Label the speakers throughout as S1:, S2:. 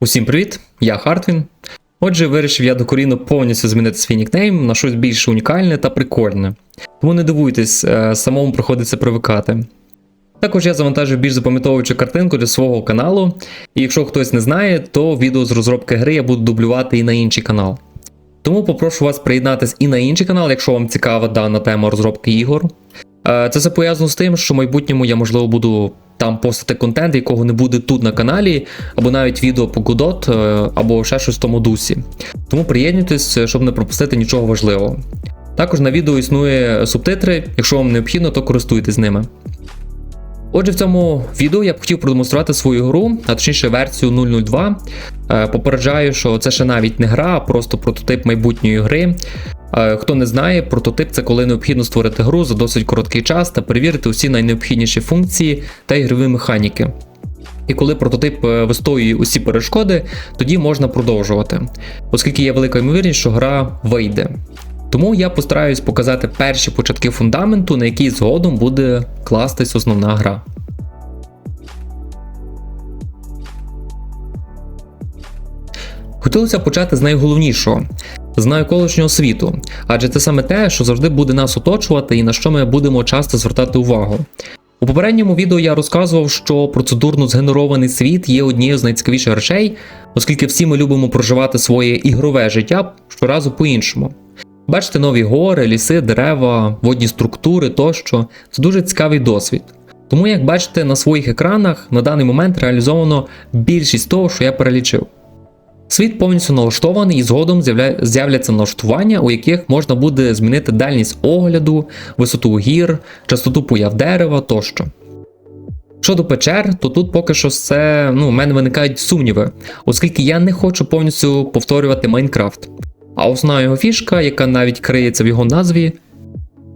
S1: Усім привіт, я Хартвін. Отже, вирішив я докорінно повністю змінити свій нікнейм на щось більш унікальне та прикольне. Тому не дивуйтесь, е, самому приходиться привикати. Також я завантажив більш запам'ятовуючу картинку для свого каналу, і якщо хтось не знає, то відео з розробки гри я буду дублювати і на інший канал. Тому попрошу вас приєднатись і на інший канал, якщо вам цікава дана тема розробки ігор. Е, Це все пов'язано з тим, що в майбутньому я, можливо, буду там постати контент, якого не буде тут на каналі, або навіть відео по Godot, е, або ще щось в тому дусі. Тому приєднуйтесь, е, щоб не пропустити нічого важливого. Також на відео існує субтитри, якщо вам необхідно, то користуйтесь ними. Отже, в цьому відео я б хотів продемонструвати свою гру, а точніше версію 002. Е, Попереджаю, що це ще навіть не гра, а просто прототип майбутньої гри. Е, Хто не знає, прототип це коли необхідно створити гру за досить короткий час та перевірити усі найнеобхідніші функції та ігрові механіки. І коли прототип е, вистоює усі перешкоди, тоді можна продовжувати, оскільки є велика ймовірність, що гра вийде. Тому я постараюсь показати перші початки фундаменту, на який згодом буде кластись основна гра. Хотілося почати з найголовнішого з навколишнього світу, адже це саме те, що завжди буде нас оточувати і на що ми будемо часто звертати увагу. У попередньому відео я розказував, що процедурно згенерований світ є однією з найцікавіших речей, оскільки всі ми любимо проживати своє ігрове життя щоразу по-іншому. Бачите нові гори, ліси, дерева, водні структури тощо це дуже цікавий досвід. Тому, як бачите, на своїх екранах на даний момент реалізовано більшість того, що я перелічив. Світ повністю налаштований і згодом з'являться налаштування, у яких можна буде змінити дальність огляду, висоту гір, частоту появ дерева тощо. Щодо печер, то тут поки що все, ну, у мене виникають сумніви, оскільки я не хочу повністю повторювати Майнкрафт. А основна його фішка, яка навіть криється в його назві,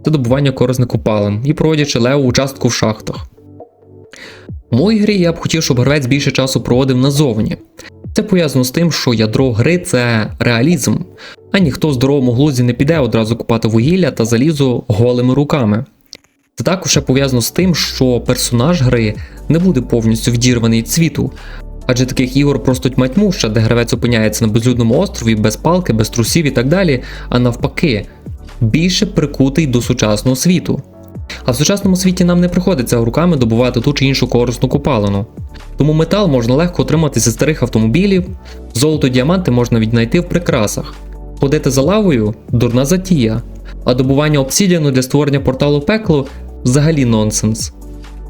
S1: це добування корисних копалин і проводячи леву участку в шахтах. У моїй грі я б хотів, щоб гравець більше часу проводив назовні. Це пов'язано з тим, що ядро гри це реалізм, а ніхто в здоровому глузді не піде одразу купати вугілля та залізо голими руками. Це також пов'язано з тим, що персонаж гри не буде повністю відірваний від адже таких ігор просто тьма тьмуща, де гравець опиняється на безлюдному острові, без палки, без трусів і так далі, а навпаки, більше прикутий до сучасного світу. А в сучасному світі нам не приходиться руками добувати ту чи іншу корисну купалину. Тому метал можна легко отримати зі старих автомобілів, золото діаманти можна віднайти в прикрасах. Ходити за лавою дурна затія, а добування обсідіану для створення порталу пекло взагалі нонсенс.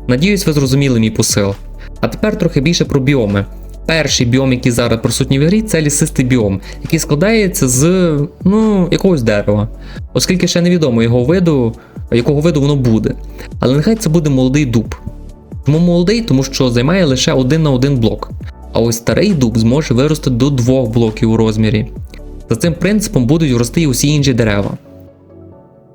S1: Надіюсь, ви зрозуміли мій посил. А тепер трохи більше про біоми. Перший біом, який зараз присутній в грі, це лісистий біом, який складається з ну, якогось дерева, оскільки ще невідомо його виду, якого виду воно буде. Але нехай це буде молодий дуб. Чому молодий, тому що займає лише один на один блок. А ось старий дуб зможе вирости до двох блоків у розмірі. За цим принципом будуть рости і усі інші дерева.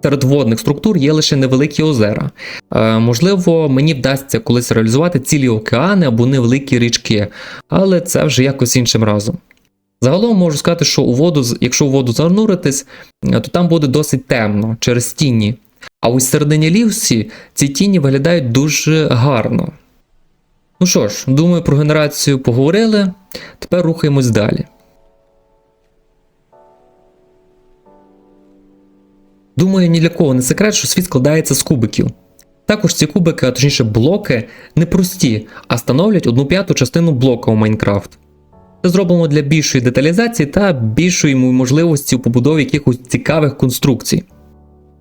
S1: Серед водних структур є лише невеликі озера. Е, можливо, мені вдасться колись реалізувати цілі океани або невеликі річки, але це вже якось іншим разом. Загалом можу сказати, що у воду, якщо у воду зануритись, е, то там буде досить темно через тіні. А ось середині лівсі ці тіні виглядають дуже гарно. Ну що ж, думаю, про генерацію поговорили. Тепер рухаємось далі. Думаю, ні для кого не секрет, що світ складається з кубиків. Також ці кубики, а точніше блоки, не прості, а становлять одну п'яту частину блока у Майнкрафт. Це зроблено для більшої деталізації та більшої можливості у побудові якихось цікавих конструкцій.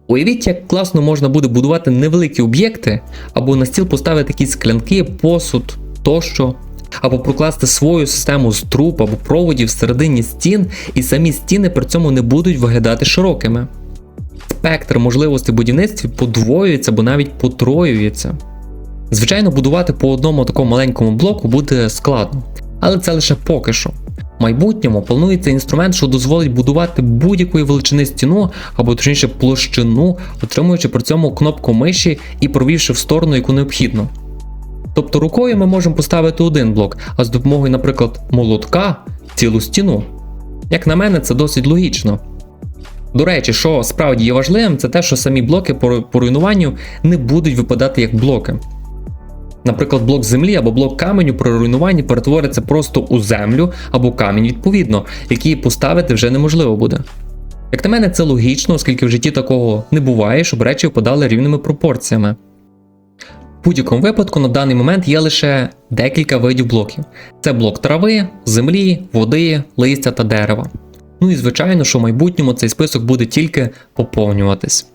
S1: Уявіть, як класно можна буде будувати невеликі об'єкти, або на стіл поставити якісь склянки, посуд тощо, або прокласти свою систему з труб або проводів всередині стін, і самі стіни при цьому не будуть виглядати широкими. Спектр можливостей будівництва подвоюється або навіть потроюється. Звичайно, будувати по одному такому маленькому блоку буде складно, але це лише поки що. Майбутньому планується інструмент, що дозволить будувати будь-якої величини стіну або точніше площину, отримуючи при цьому кнопку миші і провівши в сторону, яку необхідно. Тобто рукою ми можемо поставити один блок, а з допомогою, наприклад, молотка цілу стіну. Як на мене, це досить логічно. До речі, що справді є важливим, це те, що самі блоки по руйнуванню не будуть випадати як блоки. Наприклад, блок землі або блок каменю при руйнуванні перетвориться просто у землю або камінь відповідно, який поставити вже неможливо буде. Як на мене, це логічно, оскільки в житті такого не буває, щоб речі впадали рівними пропорціями. В будь-якому випадку на даний момент є лише декілька видів блоків: це блок трави, землі, води, листя та дерева. Ну і звичайно, що в майбутньому цей список буде тільки поповнюватись.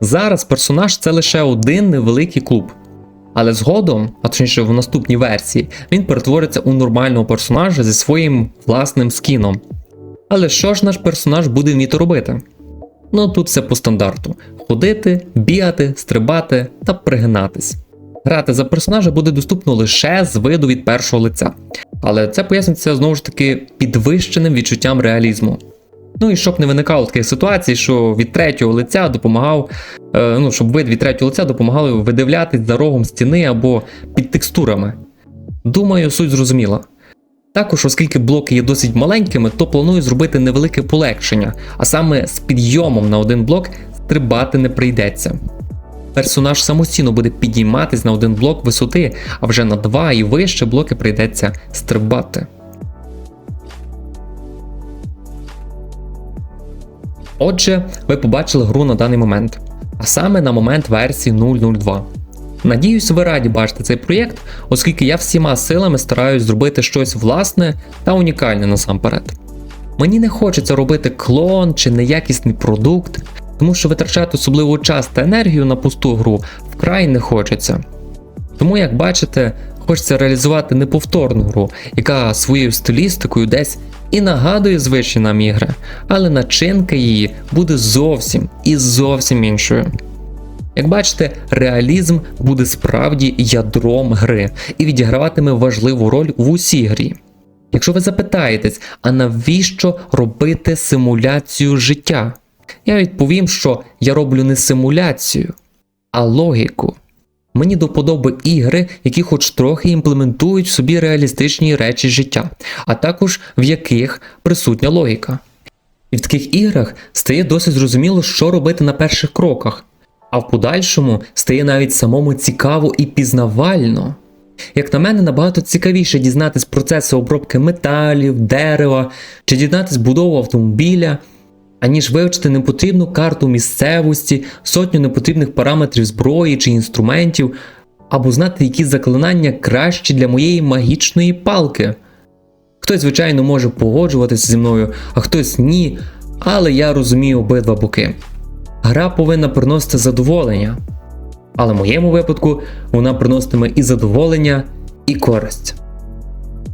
S1: Зараз персонаж це лише один невеликий клуб. Але згодом, а точніше в наступній версії, він перетвориться у нормального персонажа зі своїм власним скіном. Але що ж наш персонаж буде вміти робити? Ну тут все по стандарту: ходити, бігати, стрибати та пригинатись. Грати за персонажа буде доступно лише з виду від першого лиця. Але це пояснюється знову ж таки підвищеним відчуттям реалізму. Ну і щоб не виникало таких ситуацій, що від третього лиця допомагав, е, ну щоб вид від третього лиця допомагали видивлятись за рогом стіни або під текстурами. Думаю, суть зрозуміла. Також, оскільки блоки є досить маленькими, то планую зробити невелике полегшення, а саме з підйомом на один блок стрибати не прийдеться. Персонаж самостійно буде підійматись на один блок висоти, а вже на два і вище блоки прийдеться стрибати. Отже, ви побачили гру на даний момент, а саме на момент версії 002. Надіюсь, ви раді бачити цей проєкт, оскільки я всіма силами стараюсь зробити щось власне та унікальне насамперед. Мені не хочеться робити клон чи неякісний продукт, тому що витрачати особливо час та енергію на пусту гру вкрай не хочеться. Тому, як бачите, хочеться реалізувати неповторну гру, яка своєю стилістикою десь і нагадує звичні нам ігри, але начинка її буде зовсім і зовсім іншою. Як бачите, реалізм буде справді ядром гри і відіграватиме важливу роль в усій грі. Якщо ви запитаєтесь, а навіщо робити симуляцію життя? Я відповім, що я роблю не симуляцію, а логіку. Мені до вподоби ігри, які хоч трохи імплементують в собі реалістичні речі життя, а також в яких присутня логіка. І в таких іграх стає досить зрозуміло, що робити на перших кроках, а в подальшому стає навіть самому цікаво і пізнавально. Як на мене, набагато цікавіше дізнатись процеси обробки металів, дерева чи дізнатись будову автомобіля, аніж вивчити непотрібну карту місцевості, сотню непотрібних параметрів зброї чи інструментів, або знати, які заклинання кращі для моєї магічної палки. Хтось, звичайно, може погоджуватися зі мною, а хтось ні, але я розумію обидва боки. Гра повинна приносити задоволення, але в моєму випадку вона приноситиме і задоволення, і користь.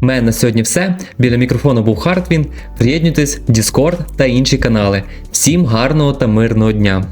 S1: У мене на сьогодні все. Біля мікрофону був Хартвін. Приєднуйтесь Discord та інші канали. Всім гарного та мирного дня!